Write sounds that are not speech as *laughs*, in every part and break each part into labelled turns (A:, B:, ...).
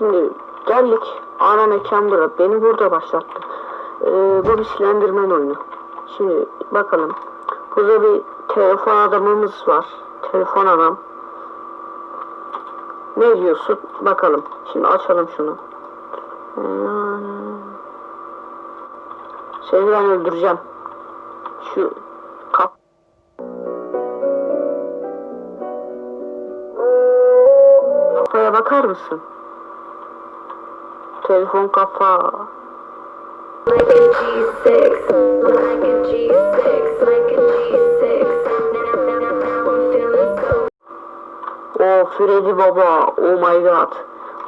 A: Şimdi geldik. Ana mekan bura. Beni burada başlattı. Ee, bu bir Slenderman oyunu. Şimdi bakalım. Burada bir telefon adamımız var. Telefon adam. Ne diyorsun? Bakalım. Şimdi açalım şunu. Ee, Seni ben öldüreceğim. Şu kap Kafaya bakar mısın? Telefon kafa.
B: Like a G6, like a G6, like a G6. Now, now, now, now I'm feeling so
A: O Freddy Baba. Oh my god.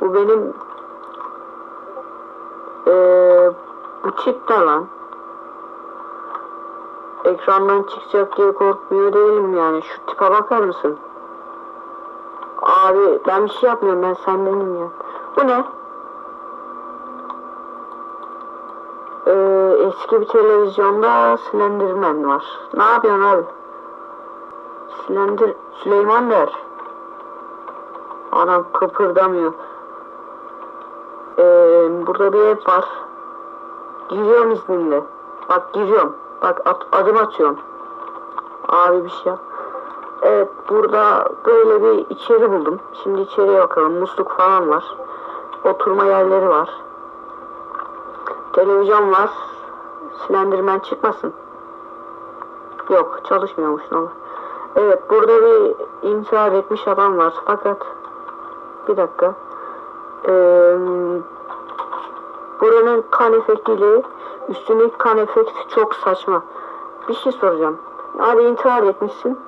A: Bu benim eee bu çip ne lan? Ekrandan çıkacak diye korkmuyor değilim yani. Şu tipe bakar mısın? Abi ben bir şey yapmıyorum ben sendenim ya. Bu ne? Ee, eski bir televizyonda Slenderman var. Ne yapıyorsun abi? Slender Süleyman der. Adam kıpırdamıyor. Ee, burada bir ev var. Giriyorum izninle. Bak giriyorum. Bak at, adım atıyorum. Abi bir şey yap. Evet burada böyle bir içeri buldum. Şimdi içeriye bakalım. Musluk falan var. Oturma yerleri var. Televizyon var. Slenderman çıkmasın. Yok çalışmıyormuş ne olur. Evet burada bir intihar etmiş adam var. Fakat bir dakika. Ee, buranın kan efektiyle üstündeki kan efekti çok saçma. Bir şey soracağım. Abi intihar etmişsin.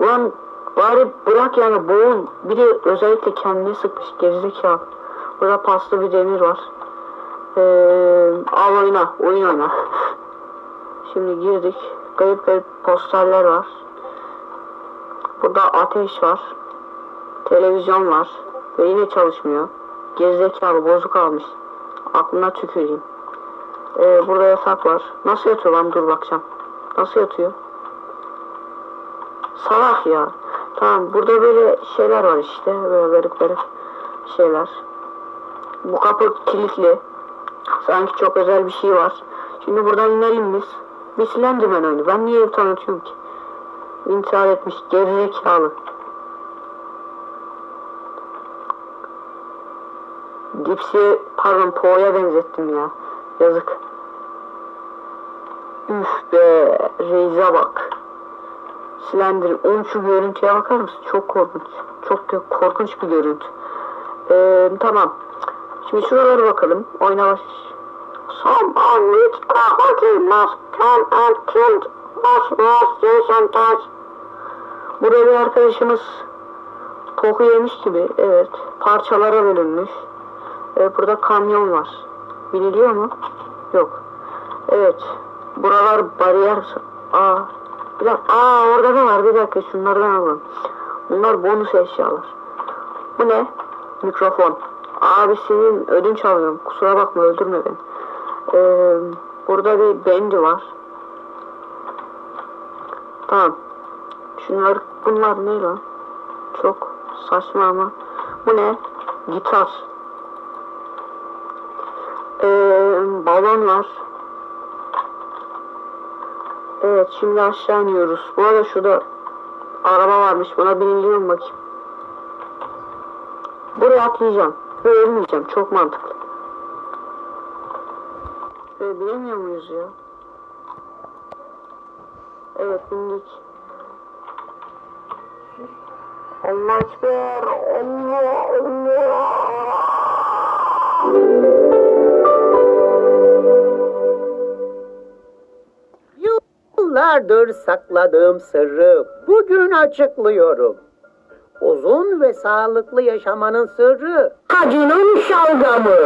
A: Ulan bari bırak yani boğul. Bir de özellikle kendini sıkmış gerizekalı. Burada paslı bir demir var. Ee, al oyna. Oyun oyna. Şimdi girdik. Garip garip posterler var. Burada ateş var. Televizyon var. Ve yine çalışmıyor. Gerizekalı bozuk almış. Aklına tüküreyim. Ee, burada yatak var. Nasıl yatıyor lan dur bakacağım. Nasıl yatıyor? Salak ya. Tamam burada böyle şeyler var işte. Böyle garip garip şeyler. Bu kapı kilitli. Sanki çok özel bir şey var. Şimdi buradan inelim biz. Bir Slenderman oyunu. Ben niye ev tanıtıyorum ki? İntihar etmiş gerizekalı. Dipsi pardon Po'ya benzettim ya. Yazık. Üf be Reis'e bak. Slender. Oğlum şu görüntüye bakar mısın? Çok korkunç. Çok korkunç bir görüntü. Ee, tamam. Şimdi şuralara bakalım. Oyna baş. Someone with a hockey mask come and killed us was Jason Todd. Burada bir arkadaşımız koku yemiş gibi. Evet. Parçalara bölünmüş. Ee, burada kamyon var. Biliniyor mu? Yok. Evet. Buralar bariyer. Aa. Bir dakika. Aa orada da var. Bir dakika. Şunlardan alalım. Bunlar bonus eşyalar. Bu ne? Mikrofon. Abi senin ödünç alıyorum. Kusura bakma öldürme beni. Ee, burada bir bendi var. Tamam. Şunlar bunlar ne lan? Çok saçma ama. Bu ne? Gitar. Ee, balon var. Evet şimdi aşağı iniyoruz. Bu arada şurada araba varmış. Buna biniliyor mu bakayım? Buraya atlayacağım. Ve ölmeyeceğim. Çok mantıklı. Ve bilemiyor muyuz ya? Evet bindik. Allah ekber. Allah Allah.
C: Yıllardır sakladığım sırrı bugün açıklıyorum. Uzun ve sağlıklı yaşamanın sırrı acının şalgamı.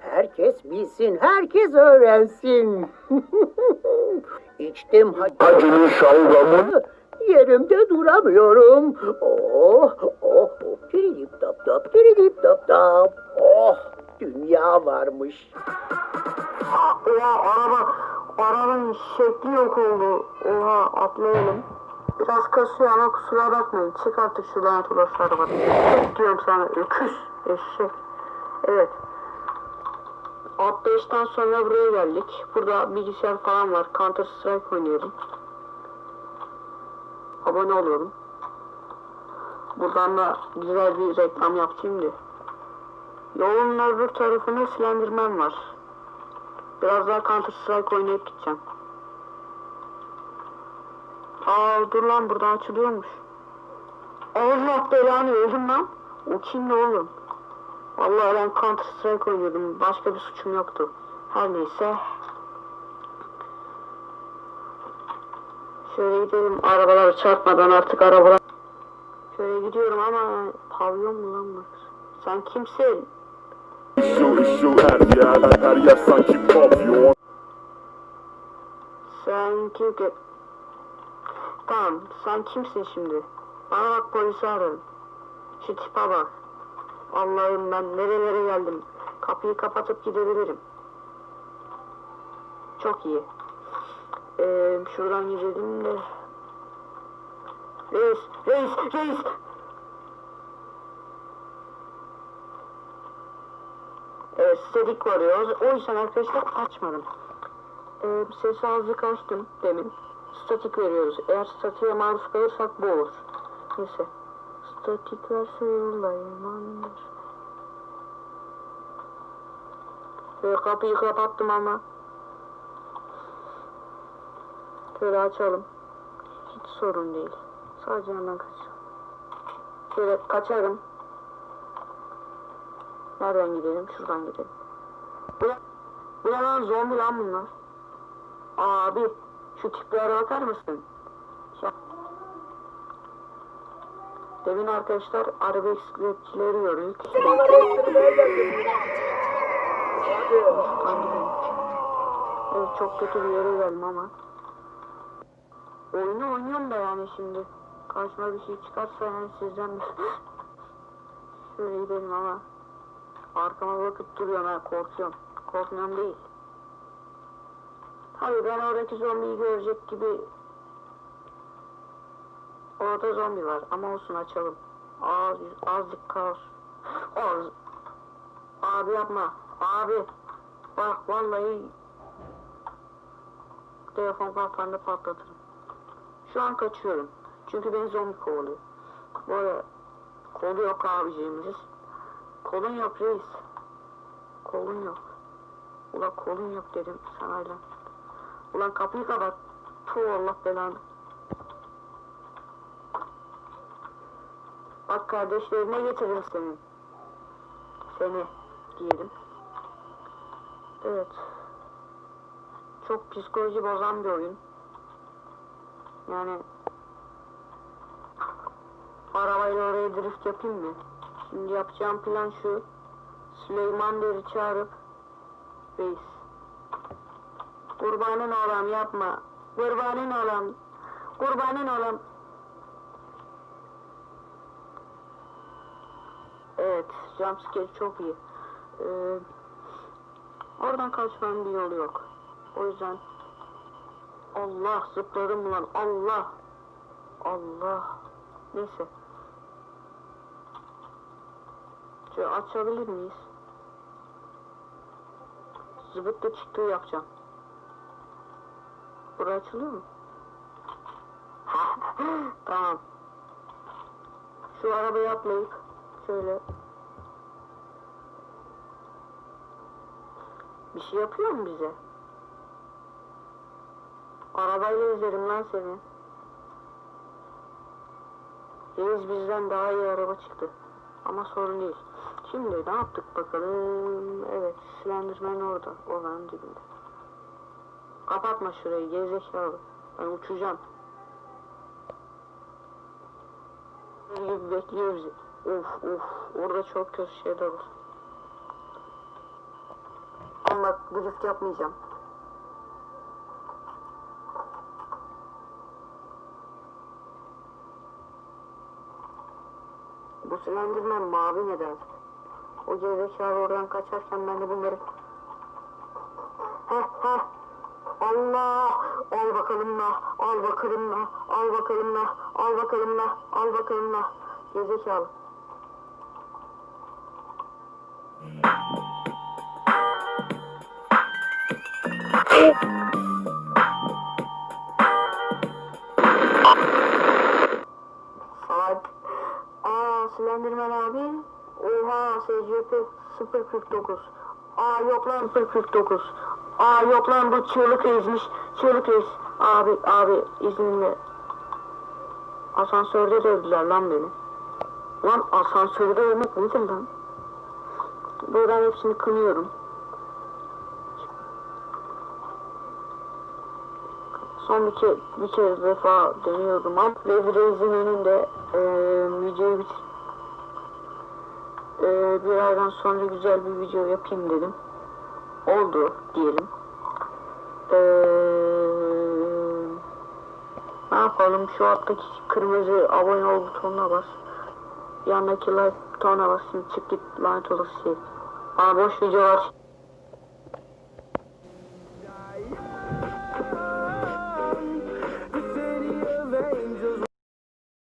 C: Herkes bilsin, herkes öğrensin. *laughs* İçtim acının şalgamını, yerimde duramıyorum. Oh, oh, tiridip tap tap, tiridip tap tap. Oh, dünya varmış.
A: Ya araba, arabanın şekli yok oldu. Oha atlayalım. Biraz kasıyor ama kusura bakmayın. Çık artık şu lanet olası arabadan. Çık diyorum sana öküz, eşek. Evet. Atlayıştan sonra buraya geldik. Burada bilgisayar falan var. Counter Strike oynuyorum. Abone oluyorum. Buradan da güzel bir reklam yapayım da. Yolun öbür tarafında Slenderman var. Biraz daha Counter Strike oynayıp gideceğim. Aa dur lan buradan açılıyormuş. Allah belanı öldüm lan. O kimdi oğlum? Vallahi ben Counter Strike oynuyordum. Başka bir suçum yoktu. Her neyse. Şöyle gidelim arabalar çarpmadan artık arabalar. Şöyle gidiyorum ama pavyon mu lan burası? Sen kimsin?
D: Sanki pavyon
A: Sen kim ki? Tamam sen kimsin şimdi? Bana bak polisi ararım. Şu tipe bak. Allah'ım ben nerelere geldim. Kapıyı kapatıp gidebilirim. Çok iyi. Ee, şuradan gidelim de. Reis, reis, reis. Evet, statik varıyor. O yüzden arkadaşlar açmadım. Ee, sesi azıcık açtım demin. Statik veriyoruz. Eğer statiğe maruz kalırsak bu olur. Neyse. Statikler sıyırlaymandır. Şöyle kapıyı kapattım ama. Şöyle açalım. Hiç sorun değil. Sadece hemen kaçacağım. Şöyle kaçarım. Nereden gidelim? Şuradan gidelim. Bu? Bu lan zombi lan bunlar. Abi şu tiplere bakar mısın? Demin arkadaşlar araba bisikletçileri gördük. Evet çok kötü bir yere geldim ama. Oyunu oynuyorum da yani şimdi. Karşıma bir şey çıkarsa yani sizden. *laughs* Şöyle gidelim ama. Arkama bakıp duruyorum ha korkuyorum. Korkmuyorum değil. Tabii ben oradaki zombiyi görecek gibi Orada zombi var ama olsun açalım. Az, azıcık kaos. Az. Abi yapma. Abi. Bak vallahi telefon kapandı patlatırım. Şu an kaçıyorum. Çünkü beni zombi kovalıyor. Böyle kolu yok abiciğimiz. Kolun yok reis. Kolun yok. Ulan kolun yok dedim sana. Ulan kapıyı kapat. Tuh Allah belanı. Bak kardeşlerine getiririm seni. Seni diyelim. Evet. Çok psikoloji bozan bir oyun. Yani arabayla oraya drift yapayım mı? Şimdi yapacağım plan şu. Süleyman Bey'i çağırıp Reis. Kurbanın olam yapma. Kurbanın olam. Kurbanın olam. Evet, jumpscare çok iyi. Ee, oradan kaçmanın bir yolu yok. O yüzden Allah zıpladım lan Allah. Allah. Neyse. Şöyle açabilir miyiz? Zıbıtla çıktığı yapacağım. Burası açılıyor mu? *laughs* tamam. Şu arabayı atlayıp şöyle bir şey yapıyor mu bize? Arabayla izlerim lan seni. Reis bizden daha iyi araba çıktı. Ama sorun değil. Şimdi ne yaptık bakalım. Evet Slenderman orada. Oranın dibinde. Kapatma şurayı gerizekalı. Ben uçacağım. Gibi bekliyor bizi. Of of orada çok kötü şeyler var. Ama bak drift yapmayacağım. Bu Slenderman mavi neden? O gerizekalı oradan kaçarken ben de bunları... Heh heh. Allah. Al bakalım la. Al bakalım la. Al bakalım la. Al bakalım la. Al bakalım la. Gezekalı. Saat. Aa Slenderman abi. Oha SCP 049. Aa yok lan 049. Aa yok lan bu çığlık reismiş. Çığlık reis. Abi abi izninle. Asansörde dövdüler lan beni. Lan asansörde ölmek nedir lan? Buradan hepsini kınıyorum. Son bir, ke bir kez defa deniyorum ama Levi Reis'in önünde eee videoyu bitir. Eee bir aydan sonra güzel bir video yapayım dedim. Oldu diyelim. Eee ne yapalım şu alttaki kırmızı abone ol butonuna bas. Yandaki like butonuna bas. Şimdi çık git lanet olası şey. Bana boş videolar